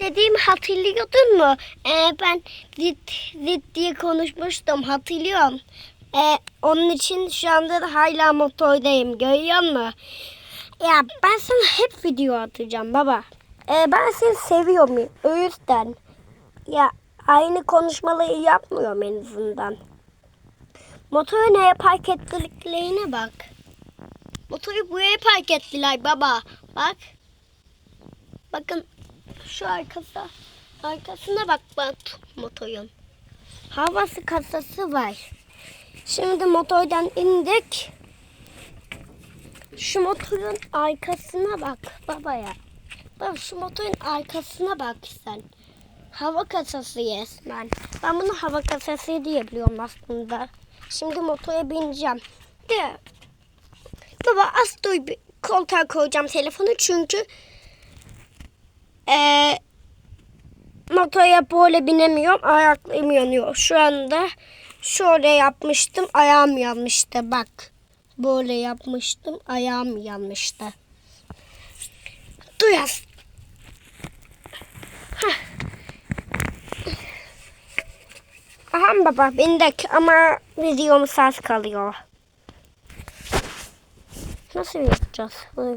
dediğimi hatırlıyordun mu? Ee, ben zit, zit diye konuşmuştum hatırlıyorum. Ee, onun için şu anda da hala motordayım görüyor musun? Ya ben sana hep video atacağım baba. Ee, ben seni seviyorum o yüzden. Ya aynı konuşmaları yapmıyorum en azından. Motoru neye park ettiklerine bak. Motoru buraya park ettiler baba. Bak. Bakın şu arkası. Arkasına bak bak motorun. Havası kasası var. Şimdi motordan indik. Şu motorun arkasına bak babaya. Bak şu motorun arkasına bak sen. Hava kasası resmen. Ben bunu hava kasası diye biliyorum aslında. Şimdi motora bineceğim. De. Baba az dur bir koltuğa koyacağım telefonu çünkü eee motora böyle binemiyorum. Ayaklarım yanıyor. Şu anda şöyle yapmıştım. Ayağım yanmıştı. Bak. Böyle yapmıştım. Ayağım yanmıştı. Duyas. Aha baba bindik ama videomuz az kalıyor. Nasıl yapacağız? Böyle